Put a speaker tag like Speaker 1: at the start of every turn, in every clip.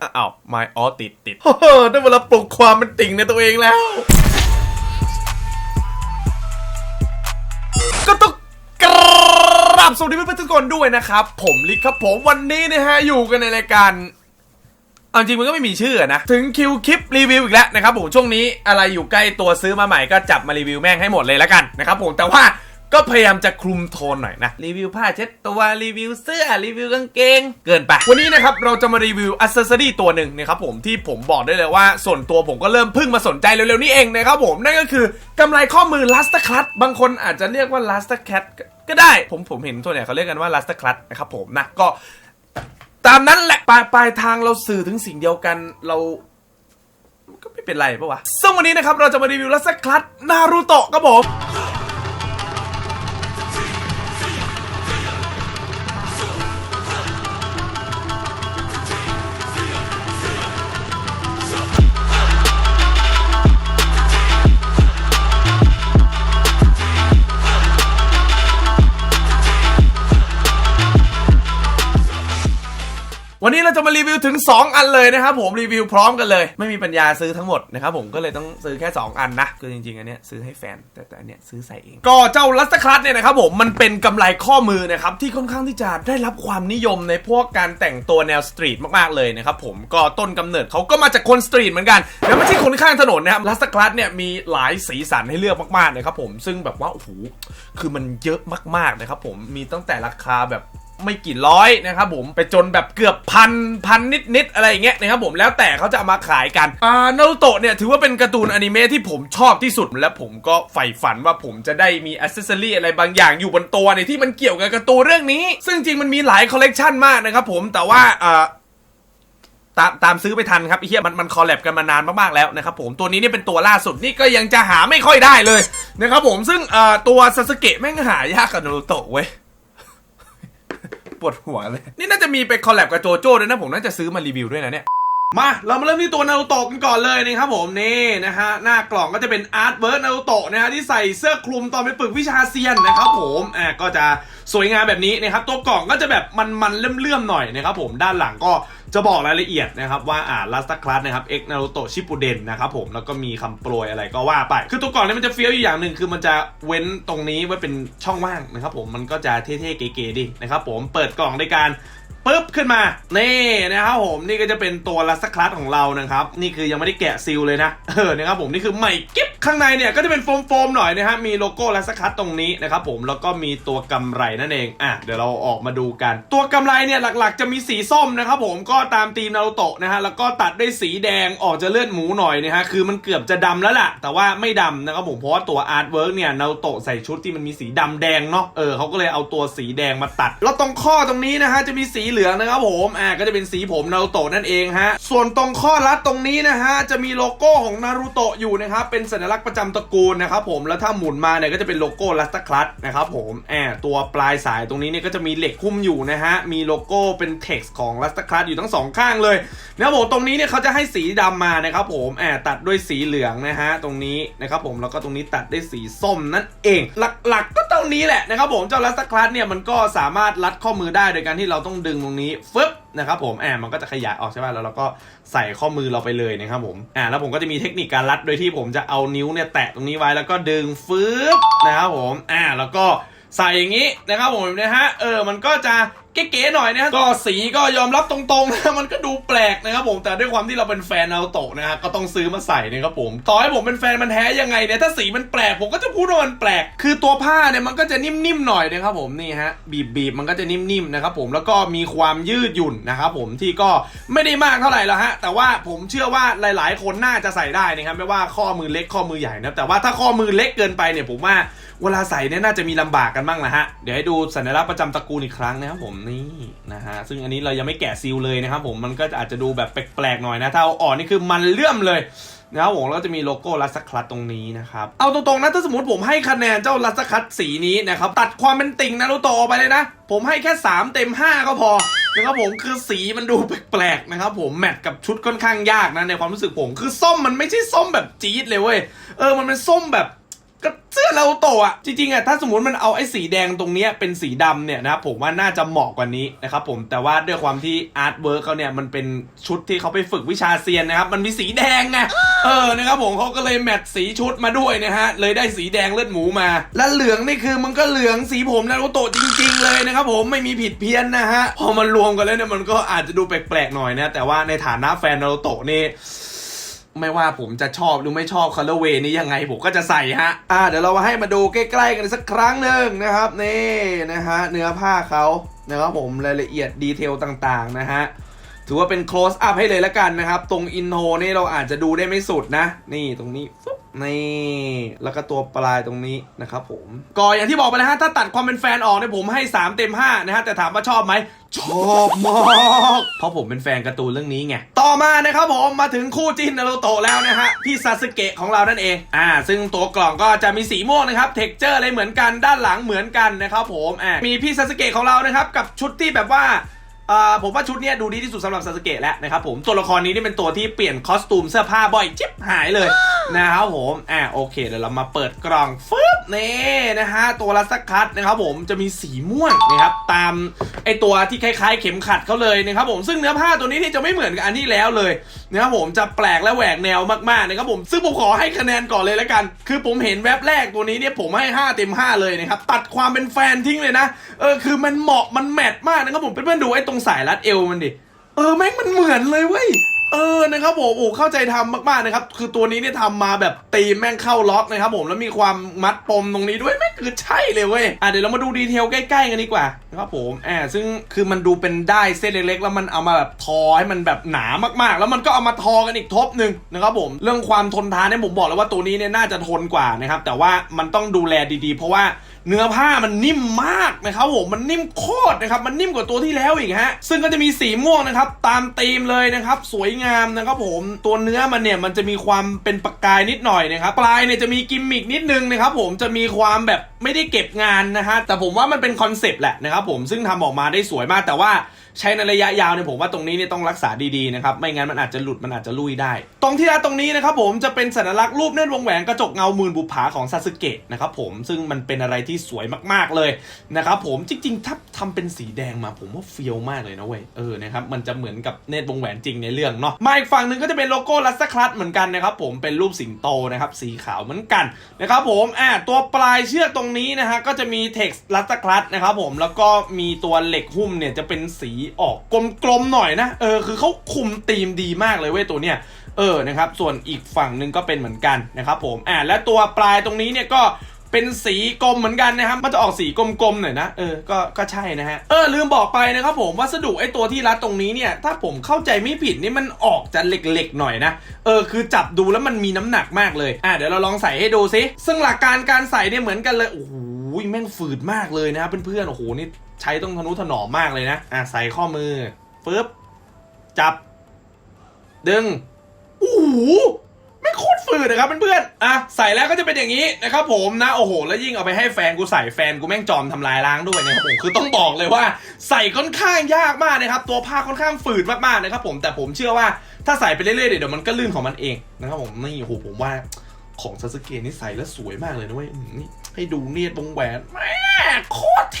Speaker 1: อ้าวไม่อ๋อติดติดได้เวลาปลุกความเป็นติ่งในตัวเองแล้ว ก็ต้องกราบสวัสดีเพื่อนๆทุกคนด้วยนะครับ ผมลิกครับผมวันนี้นะฮะ อยู่กันในรายการเอาจริงมันก็ไม่มีชื่อนะ ถึงคิวคลิปรีวิวอีกแล้วนะครับผมช่วงนี้อะไรอยู่ใกล้ตัวซื้อมาใหม่ก็จับมารีวิวแม่งให้หมดเลยแล้วกันนะครับผมแต่ว่า ก็พยายามจะคลุมโทนหน่อยนะ รีวิวผ้าเช็ดตัวรีวิวเสื้อรีวิวกางเกง เกินไป วันนี้นะครับเราจะมารีวิวอัซเซอรี่ตัวหนึ่งนะครับผมที่ผมบอกได้เลยว่า ส่วนตัวผมก็เริ่มพิ่งมาสนใจเร็วๆนี้เองนะครับผมนั่นก็คือกำไรข้อมือ Luster c l u t บางคนอาจจะเรียกว่า Luster Cat ก็ได้ผมผมเห็นส่วนใหญ่เขาเรียกกันว่า Luster c l u t นะครับผมนะก็ ตามนั้นแหละปลายปลายทางเราสื่อถึงสิ่งเดียวกันเราก็ไม่เป็นไรปะวะซึ่งวันนี้นะครับเราจะมารีวิวลัสคลัตนารูโตะครับผม ถึง 2 อันเลยนะครับผมรีวิวพร้อมกันเลย ไม่มีปัญญาซื้อทั้งหมดนะครับผมก็เลยต้องซื้อแค่ 2 อันนะคือจริงๆอันเนี้ยซื้อให้แฟนแต่แต่อันเนี้ยซื้อใส่เอง ก็เจ้าลัสตคลัตเนี่ยนะครับผมมันเป็นกำไรข้อมือนะครับที่ค่อนข้างที่จะได้รับความนิยมในพวกการแต่งตัวแนวสตรีทมากๆเลยนะครับผมก็ต้นกำเนิดเขาก็มาจากคนสตรีทเหมือนกันแล้วไม่ใช่คนข้างถนนนะครับลัสตคลัตเนี่ยมีหลายสีสันให้เลือกมากๆนะครับผมซึ่งแบบว่าโอ้โหคือมันเยอะมากๆนะครับผมมีตั้งแต่ราคาแบบ ไม่กี่ร้อยนะครับผมไปจนแบบเกือบพันพันนิดนิดๆอะไรอย่างเงี้ยนะครับผมแล้วแต่เขาจะเอามาขายกันอ่านารูโตะเนี่ยถือว่าเป็นการ์ตูนอนิเมะที่ผมชอบที่สุด และผมก็ใฝ่ฝันว่าผมจะได้มีอ c เซสซอรี่อะไรบางอย่างอยู่บนตัวเนี่ยที่มันเกี่ยวกับการ์ตูนเรื่องนี้ ซึ่งจริงมันมีหลายคอลเลกชันมากนะครับผมแต่ว่าอ่าตามตามซื้อไปทันครับไอเหี้ยมันมันคอลแลบกันมานานมากๆแล้วนะครับผมตัวนี้นี่เป็นตัวล่าสุดนี่ก็ยังจะหาไม่ค่อยได้เลยนะครับผมซึ่งตัวซาสเกะแม่งหายากกับนารูโตะเว้ย ปวดหัวเลย นี่น่าจะมีไปคอลแลบกับโจโจ้ด้วยนะ ผมน่าจะซื้อมารีวิวด้วยนะเนี่ย มาเรามาเริ่มที่ตัวนารูโตะกันก่อนเลยนะครับผมนี่นะฮะหน้ากล่องก็จะเป็นอาร์ตเวิร์ดนารูโตะนะฮะที่ใส่เสื้อคลุมตอนไปฝึกวิชาเซียนนะครับผมอ่าก็จะ สวยงามแบบนี้นะครับตัวกล่องก็จะแบบมันๆเลื่อมๆหน่อยนะครับผมด้านหลังก็จะบอกรายละเอียดนะครับว่าอ่าลัสตาคลัสนะครับเอ็กนารุโตชิปูเดนนะครับผมแล้วก็มีคำโปรยอะไรก็ว่าไป คือตัวกล่องนี้มันจะเฟี้ยวอยู่อย่างหนึ่งคือมันจะเว้นตรงนี้ไว้เป็นช่องว่างนะครับผมมันก็จะเท่ๆเก๋ๆดีนะครับผมเปิดกล่องด้วยการ ปึ๊บขึ้นมา นี่นะครับผมนี่ก็จะเป็นตัวลัสคลัสของเรานะครับ นี่คือยังไม่ได้แกะซีลเลยนะ เออนะครับผมนี่คือใหม่กิ๊บข้างในเนี่ยก็จะเป็นโฟมๆหน่อยนะฮะมีโลโก้ลัสคลัสตรงนี้นะครับผมแล้วก็มีตัวกำไรนั่นเองอะเดี๋ยวเราออกมาดูกัน ตัวกำไรเนี่ยหลักๆ จะมีสีส้มนะครับผมก็ตามธีมนารูโตะนะฮะแล้วก็ตัดด้วยสีแดงออกจะเลือดหมูหน่อยนะฮะคือมันเกือบจะดำแล้วล่ะ แต่ว่าไม่ดำนะครับผมเพราะว่าตัวอาร์ตเวิร์กเนี่ยนารูโตะใส่ชุดที่มันมีสีดำแดงเนาะเออเขาก็เลยเอาตัวสีแดงมาตัด แล้วตรงข้อตรงนี้นะฮะจะมีสีเหลืองนะครับผมอ่าก็จะเป็นสีผมนารูโตะนั่นเองฮะส่วนตรงข้อรัดตรงนี้นะฮะจะมีโลโก้ของนารูโตะอยู่นะครับเป็นสัญลักษณ์ประจำตระกูลนะครับผมแล้วถ้าหมุนมาเนี่ยก็จะเป็นโลโก้ลัสตคลัสนะครับผมแอบตัวปลายสายตรงนี้เนี่ยก็จะมีเหล็กหุ้มอยู่นะฮะมีโลโก้เป็นเท็กซ์ของลัสตคลัสอยู่ทั้งสองข้างเลยนะครับผมตรงนี้เนี่ยเขาจะให้สีดำมานะครับผมแอบตัดด้วยสีเหลืองนะฮะตรงนี้นะครับผมแล้วก็ตรงนี้ตัดด้วยสีส้มนั่นเอง หลักๆก็ตรงนี้แหละนะครับผมเจ้าลัสตคลัสเนี่ยมันก็สามารถรัดข้อมือได้โดยการที่เราต้องดึงตรงนี้ฟึบนะครับผมแอบมันก็จะขยายออกใช่ป่ะแล้วเราก็ใส่ข้อมือเราไปเลยนะครับผมอ่าแล้วผมก็จะมีเทคนิคการรัดโดยที่ผมจะเอานิ้วเนี่ยแตะตรงนี้ไว้แล้วก็ดึงฟืบนะครับผมอ่าแล้วก็ใส่อย่างนี้นะครับผมนะฮะเออมันก็จะ เก๋ๆหน่อยนะก็สีก็ยอมรับตรงๆนะมันก็ดูแปลกนะครับผมแต่ด้วยความที่เราเป็นแฟนนาโตะนะฮะก็ต้องซื้อมาใส่นะครับผมต่อให้ผมเป็นแฟนมันแท้ยังไงเนี่ยถ้าสีมันแปลกผมก็จะพูดว่ามันแปลก คือตัวผ้าเนี่ยมันก็จะนิ่มๆหน่อยนะครับผมนี่ฮะบีบๆมันก็จะนิ่มๆนะครับผมแล้วก็มีความยืดหยุ่นนะครับผมที่ก็ไม่ได้มากเท่าไหร่แล้วฮะแต่ว่าผมเชื่อว่าหลาย ๆ คนน่าจะใส่ได้นะครับไม่ว่าข้อมือเล็กข้อมือใหญ่นะแต่ว่าถ้าข้อมือเล็กเกินไปเนี่ยผมว่าเวลาใส่เนี่ยน่าจะมีลำบากกันบ้างนะฮะเดี๋ยวให้ดูสัญลักษณ์ประจำตระกูลอีกครั้งนะครับผมนี่นะฮะซึ่งอันนี้เรายังไม่แกะซีลเลยนะครับผมมันก็อาจจะดูแบบแปลกๆหน่อยนะถ้าเอาออกนี่คือมันเลื่อมเลยนะครับผมแล้วจะมีโลโก้ลัสคลัตตรงนี้นะครับ เอาตรงๆนะถ้าสมมติผมให้คะแนนเจ้าลัสคลัตสีนี้นะครับตัดความเป็นติ่งนารูโตะออกไปเลยนะ ผมให้แค่ 3 เต็ม 5 ก็พอนะครับผมคือสีมันดูแปลกๆนะครับผมแมทกับชุดค่อนข้างยากนะในความรู้สึกผมคือส้มมันไม่ใช่ส้มแบบจี๊ดเลยเว้ยเออมันเป็นส้มแบบ ก็เสื้อนารูโตอะ จริงๆอะถ้าสมมติมันเอาไอ้สีแดงตรงเนี้ยเป็นสีดำเนี่ยนะครับผมว่าน่าจะเหมาะกว่านี้นะครับผมแต่ว่าด้วยความที่อาร์ตเวิร์กเขาเนี่ยมันเป็นชุดที่เขาไปฝึกวิชาเซียนนะครับ มันมีสีแดงไงเออนะครับผมเขาก็เลยแมทสีชุดมาด้วยนะฮะเลยได้สีแดงเลือดหมูมา และเหลืองนี่คือมันก็เหลืองสีผมนารูโตะจริง ๆ เลยนะครับผมไม่มีผิดเพี้ยนนะฮะพอมันรวมกันแล้วเนี่ยมันก็อาจจะดูแปลกๆหน่อยนะแต่ว่าในฐานะแฟนนารูโตะนี่ ไม่ว่าผมจะชอบหรือไม่ชอบคัลเลอร์เวนี้ยังไงผมก็จะใส่ฮะ อ่าเดี๋ยวเรามาให้มาดูใกล้ๆกันสักครั้งหนึ่งนะครับนี่นะฮะเนื้อผ้าเขานะครับผมรายละเอียดดีเทลต่างๆนะฮะถือว่าเป็น close up ให้เลยละกันนะครับ ตรงอินโทนี่เราอาจจะดูได้ไม่สุดนะ นี่ตรงนี้ฟึ๊บ นี่แล้วก็ตัวปลายตรงนี้นะครับผมก็อย่างที่บอกไปนะฮะถ้าตัดความเป็นแฟนออกเนี่ยผมให้ 3 เต็ม 5 นะฮะ แต่ถามว่าชอบไหมชอบมากเพราะผมเป็นแฟนการ์ตูนเรื่องนี้ไง ต่อมานะครับผมมาถึงคู่จิ้นนารูโตะแล้วนะฮะพี่ซาสึเกะของเรานั่นเอง อ่า ซึ่งตัวกล่องก็จะมีสีม่วงนะครับเท็กเจอร์อะไรเหมือนกันด้านหลังเหมือนกันนะครับผมอ่ามีพี่ซาสึเกะของเรานะครับกับชุดที่แบบว่า ผมว่าชุดเนี้ยดูดีที่สุดสำหรับซาสึเกะแล้วนะครับผมตัวละครนี้นี่เป็นตัวที่เปลี่ยนคอสตูมเสื้อผ้าบ่อยจิ๊บหายเลยนะครับผมอ่าโอเคเดี๋ยวเรามาเปิดกล่องฟึบนี่นะฮะตัวลัสคัตนะครับผมจะมีสีม่วงนะครับตามไอตัวที่คล้ายๆ เข็มขัดเขาเลยนะครับผมซึ่งเนื้อผ้าตัวนี้นี่จะไม่เหมือนกับอันที่แล้วเลยนะครับผมจะแปลกและแหวกแนวมากๆนะครับผมซึ่งผมขอให้คะแนนก่อนเลยแล้วกัน คือผมเห็นแว็บแรกตัวนี้เนี่ยผมให้ 5 เต็ม 5 เลยนะครับตัดความเป็นแฟนทิ้งเลยนะเออคือมันเหมาะมันแมทมากนะครับผมเพื่อนๆดูไอ้ตรงสายรัดเอวมันดิ เออแม่งมันเหมือนเลยเว้ย เออนะครับผมโอ้เข้าใจทำมากๆนะครับ คือตัวนี้เนี่ยทำมาแบบตีแม่งเข้าล็อกนะครับผมแล้วมีความมัดปมตรงนี้ด้วยแม่งคือใช่เลยเว้ยอะเดี๋ยวเรามาดูดีเทลใกล้ๆกันดีกว่านะครับผมแอ่าซึ่งคือมันดูเป็นได้เส้นเล็กๆ แล้วมันเอามาแบบทอให้มันแบบหนามากๆ แล้วมันก็เอามาทอกันอีกทบหนึ่งนะครับผมเรื่องความทนทานเนี่ยผมบอกแล้วว่าตัวนี้เนี่ยน่าจะทนกว่านะครับแต่ว่ามันต้องดูแลดีๆ เพราะว่า เนื้อผ้ามันนิ่มมากนะครับผมมันนิ่มโคตรนะครับมันนิ่มกว่าตัวที่แล้วอีกฮะซึ่งก็จะมีสีม่วงนะครับตามธีมเลยนะครับสวยงามนะครับผมตัวเนื้อมันเนี่ยมันจะมีความเป็นประกายนิดหน่อยนะครับปลายเนี่ยจะมีกิมมิกนิดนึงนะครับผมจะมีความแบบไม่ได้เก็บงานนะฮะแต่ผมว่ามันเป็นคอนเซปต์แหละนะครับผมซึ่งทำออกมาได้สวยมากแต่ว่า ใช้ในระยะยาวเนี่ยผมว่าตรงนี้เนี่ยต้องรักษาดีๆนะครับไม่งั้นมันอาจจะหลุดมันอาจจะลุยได้ ตรงที่ร้านตรงนี้นะครับผมจะเป็นสัญลักษณ์รูปเน่นวงแหวนกระจกเงาหมื่นบุปผาของซาสึเกะนะครับผมซึ่งมันเป็นอะไรที่สวยมากๆเลยนะครับผมจริงๆถ้าทำเป็นสีแดงมาผมว่าเฟี้ยวมากเลยนะเว้ยเออนะครับมันจะเหมือนกับเนตรวงแหวนจริงในเรื่องเนาะมาอีกฝั่งหนึ่งก็จะเป็นโลโก้ลัสคลัตเหมือนกันนะครับผมเป็นรูปสิงโตนะครับสีขาวเหมือนกันนะครับผมอ่าตัวปลายเชือกตรงนี้นะฮะก็จะมีเท็กซ์ลัสคลัตนะครับผมแล้วก็มีตัวเหล็กหุ้มเนี่ยจะเป็นสีออกกลมๆหน่อยนะ เออคือเขาคุมธีมดีมากเลยเว้ยตัวเนี้ยเออนะครับส่วนอีกฝั่งหนึ่งก็เป็นเหมือนกันนะครับผมอ่าและตัวปลายตรงนี้เนี่ยก็เป็นสีกลมเหมือนกันนะครับ มันจะออกสีกลมๆหน่อยนะ เออ ก็ ก็ใช่นะฮะ เออ ลืมบอกไปนะครับผม วัสดุไอ้ตัวที่รัดตรงนี้เนี่ย ถ้าผมเข้าใจไม่ผิดนี่มันออกจะเหล็กๆหน่อยนะ เออ คือจับดูแล้วมันมีน้ำหนักมากเลย อะ เดี๋ยวเราลองใส่ให้ดูซิ ซึ่งหลักการการใส่เนี่ยเหมือนกันเลย โอ้โห แม่งฝืดมากเลยนะครับเพื่อนๆ โอ้โห นี่ ใช้ต้องทนุถนอมมากเลยนะ อะใส่ข้อมือปึ๊บจับ ดึงโอ้โหไม่โคตรฝืดนะครับเพื่อนๆอะใส่แล้วก็จะเป็นอย่างนี้นะครับผมนะโอ้โห แล้วยิ่งเอาไปให้แฟนกูใส่แฟนกูแม่งจอมทำลายล้างด้วยนะครับผมคือต้องบอกเลยว่า ใส่ค่อนข้างยากมากนะครับ ตัวผ้าค่อนข้างฝืดมากๆนะครับผมแต่ผมเชื่อว่าถ้าใส่ไปเรื่อยๆเดี๋ยวมันก็ลื่นของมันเองนะครับผมนี่โอ้โหผมว่าของซาสึเกะนี่ใส่แล้วสวยมากเลยนะเว้ยให้ดูเนียดวงแหวนแม่โคตรเท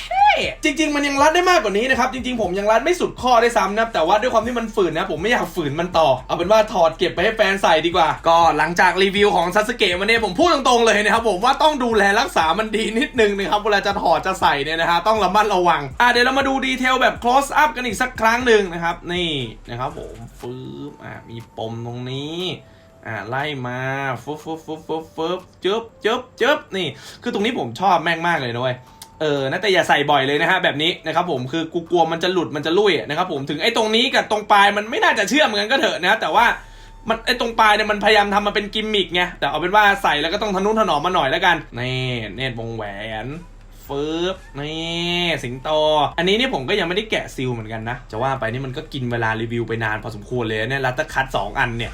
Speaker 1: จริง ๆ มันยังรัดได้มากกว่านี้นะครับจริงๆผมยังรัดไม่สุดข้อได้ซ้ำนะแต่ว่าด้วยความที่มันฝืนนะผมไม่อยากฝืนมันต่อ เอาเป็นว่าถอดเก็บไปให้แฟนใส่ดีกว่า ก็หลังจากรีวิวของซาสเกะวันนี้ผมพูดตรงๆเลยนะครับผมว่าต้องดูแลรักษามันดีนิดนึงนะครับเวลาจะถอดจะใส่เนี่ยนะฮะต้องระมัดระวังอะเดี๋ยวเรามาดูดีเทลแบบ close up กันอีกสักครั้งหนึ่งนะครับ นี่นะครับผมฟืบอะมีปมตรงนี้อ่าไล่มาฟึบฟึบฟึบฟึบฟึบจึ๊บจึ๊บจึ๊บนี่ คือตรงนี้ผมชอบแม่งมากเลยนะเว้ย เออนะแต่อย่าใส่บ่อยเลยนะฮะแบบนี้นะครับผมคือกูกลัวมันจะหลุดมันจะลุ่ยนะครับผมถึงไอ้ตรงนี้กับตรงปลายมันไม่น่าจะเชื่อมกันก็เถอะนะแต่ว่ามันไอ้ตรงปลายเนี่ยมันพยายามทำมาเป็นกิมมิกไงแต่เอาเป็นว่าใส่แล้วก็ต้องทะนุถนอมมาหน่อยแล้วกันนี่เนตรวงแหวนฟืบนี่สิงโต อันนี้นี่ผมก็ยังไม่ได้แกะซีลเหมือนกันนะ จะว่าไปนี่มันก็กินเวลารีวิวไปนานพอสมควรเลยเนี่ยลัตเตอร์คัตสองอันเนี่ย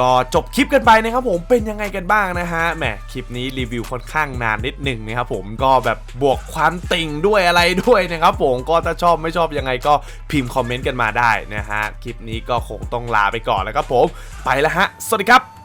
Speaker 1: ก็จบคลิปกันไปนะครับผมเป็นยังไงกันบ้างนะฮะแหมคลิปนี้รีวิวค่อนข้างนานนิดหนึ่งนะครับผมก็แบบบวกความติ่งด้วยอะไรด้วยนะครับผมก็ถ้าชอบไม่ชอบยังไงก็พิมพ์คอมเมนต์กันมาได้นะฮะคลิปนี้ก็คงต้องลาไปก่อนแล้วครับผมไปแล้วฮะ สวัสดีครับ